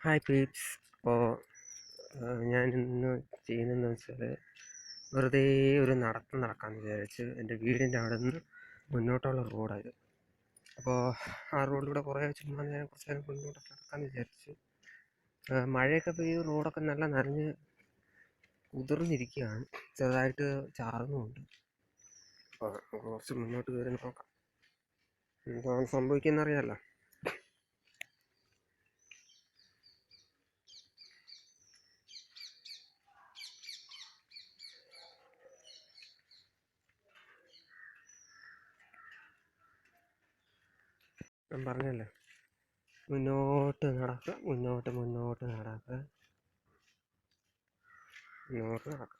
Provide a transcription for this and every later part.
Hi Pepys അപ്പോൾ ഞാൻ ഇന്ന് ചെയ്യുന്നതെന്ന് വെച്ചാൽ വെറുതെ ഒരു നടത്തം നടക്കാമെന്ന് വിചാരിച്ച് എന്റെ വീടിന്റെ അവിടെ നിന്ന് മുന്നോട്ടുള്ള റോഡായത് അപ്പോൾ ആ റോഡിലൂടെ കുറേ ചുമ്മാ ഞാൻ കുറച്ച് നേരം മുന്നോട്ടൊക്കെ നടക്കാമെന്ന് വിചാരിച്ചു മഴയൊക്കെ പെയ്ത് റോഡൊക്കെ നല്ല നനഞ്ഞ് കുതിർന്നിരിക്കുകയാണ്. ചെറുതായിട്ട് ചാർന്നുമുണ്ട് അപ്പോൾ കുറച്ച് മുന്നോട്ട് കയറി നോക്കാം. എന്താണ് സംഭവിക്കുന്നത് ഞാൻ പറഞ്ഞല്ലേ? മുന്നോട്ട് നടക്കുക മുന്നോട്ട് മുന്നോട്ട് നടക്കുക മുന്നോട്ട് നടക്കുക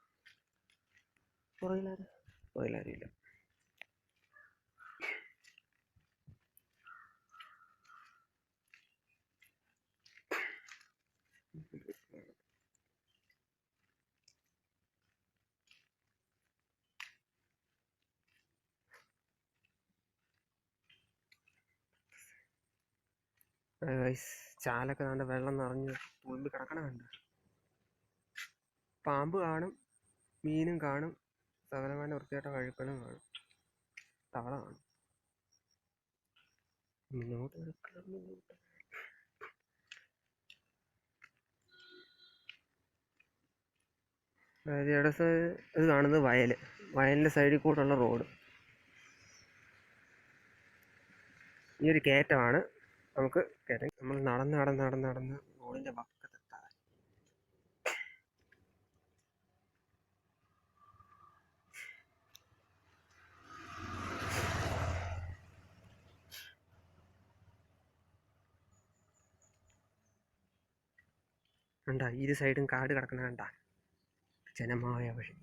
പുറകിലാരും? ഇല്ല ചാലൊക്കെ നല്ല വെള്ളം നിറഞ്ഞ് തുളുമ്പി കിടക്കണ കണ്ട. പാമ്പ് കാണും മീനും കാണും സകലമാന വൃത്തിയായിട്ട കഴുക്കളും കാണും. തവള കാണും. മുന്നോട്ട് ഇത് കാണുന്നത് വയൽ വയലിന്റെ സൈഡിൽ ഉള്ള റോഡ്. ഈ ഒരു കയറ്റമാണ്. നമുക്ക് നമ്മൾ നടന്ന് നടന്ന് നടന്ന് നടന്ന് റോഡിന്റെ വക്കത്തെത്താൻ. കണ്ട ഇരു സൈഡും കാട് കിടക്കണ കണ്ട. ജനമായ വഴി.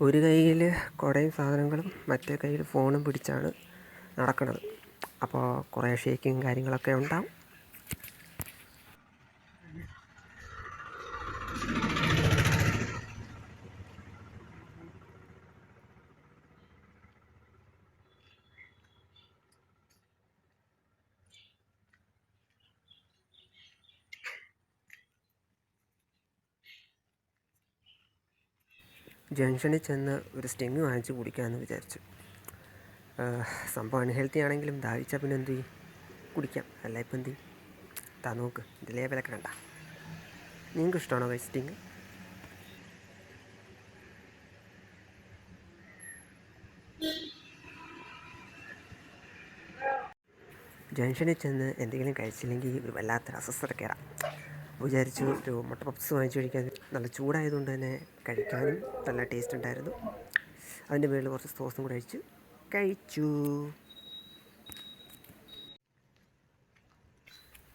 ഒരു കയ്യിൽ കുടയും സാധനങ്ങളും മറ്റേ കയ്യിൽ ഫോണും പിടിച്ചാണ് നടക്കുന്നത് അപ്പോൾ കുറേ ഷേക്കിങ് കാര്യങ്ങളൊക്കെ ഉണ്ടാവും. ജംഗ്ഷനിൽ ചെന്ന് ഒരു സ്റ്റിങ് വാങ്ങിച്ച് കുടിക്കാമെന്ന് വിചാരിച്ചു. സംഭവം അൺഹെൽത്തി ആണെങ്കിലും ദാഹിച്ചാൽ പിന്നെ എന്ത് ചെയ്യും? കുടിക്കാം. അല്ല ഇപ്പം എന്ത് ചെയ്യും? താ നോക്ക്. ഇത് ലേബലൊക്കെ കണ്ട നിങ്ങൾക്ക് ഇഷ്ടമാണോ കൈ സ്റ്റിങ് ജംഗ്ഷനിൽ ചെന്ന് എന്തെങ്കിലും കഴിച്ചില്ലെങ്കിൽ ഒരു വല്ലാത്തൊരു അസ്വസ്ഥത കയറാം വിചാരിച്ചു ഒരു മുട്ട പപ്സ് വാങ്ങിച്ചു കഴിക്കാൻ. നല്ല ചൂടായതുകൊണ്ട് തന്നെ കഴിക്കാനും നല്ല ടേസ്റ്റ് ഉണ്ടായിരുന്നു. അതിന്റെ മുകളിൽ കുറച്ച് സോസും കൂടെ അഴിച്ച് കഴിച്ചു.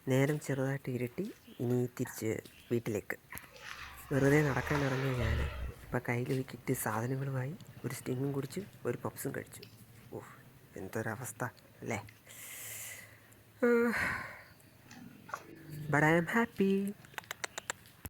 നേരം ചെറുതായിട്ട് ഇരുട്ടി ഇനി തിരിച്ച് വീട്ടിലേക്ക്. വെറുതെ നടക്കാൻ ഇറങ്ങിയ ഞാൻ ഇപ്പം കയ്യിൽ കിറ്റ് സാധനങ്ങളുമായി ഒരു സ്റ്റിങ്ങും കുടിച്ച് ഒരു പപ്സും കഴിച്ചു. ഓഹ് എന്തൊരവസ്ഥ അല്ലേ? but I am happy.